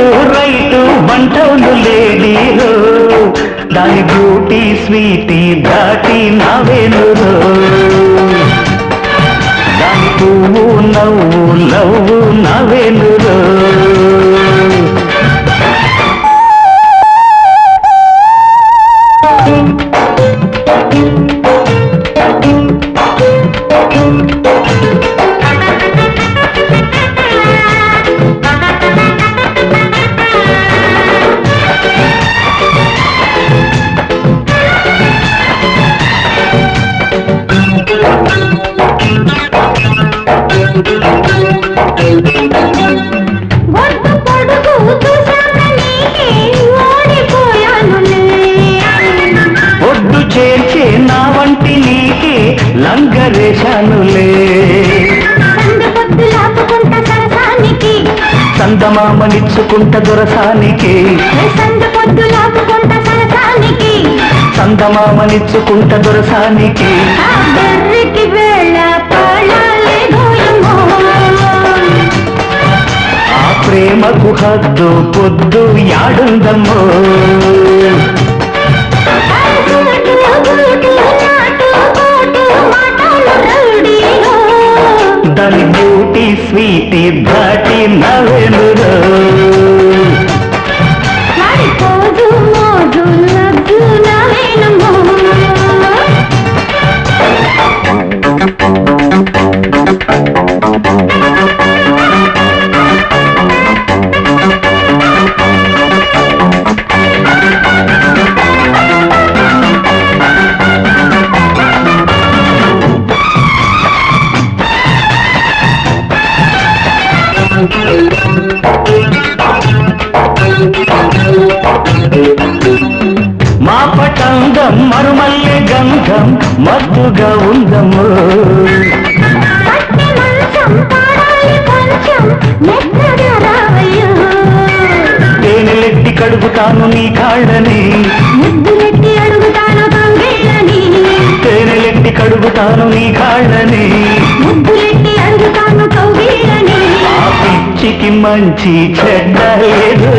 Left right one town లేడీరో దాని beauty sweetie దాటి నవేనురో దాని పువ్వు నవ్వు లవ్వు నవేనురో చేర్చే నా వంటి నీకే లంగరేశానులే సరసానికి. చందమామనిచ్చుకుంట దొరసానికి. చందమామనిచ్చుకుంట దొరసానికి. ప్రేమకు హద్దు పొద్దు యాడుందమ్మో. దాటి నవ్వెనురో. వాడి మా పటంగం మరుమల్లె గంధం మద్దుగా రావయ్యో. తేనెలెట్టి కడుగుతాను నీ కాళ్ళని మంచి చెడ్డ లేదు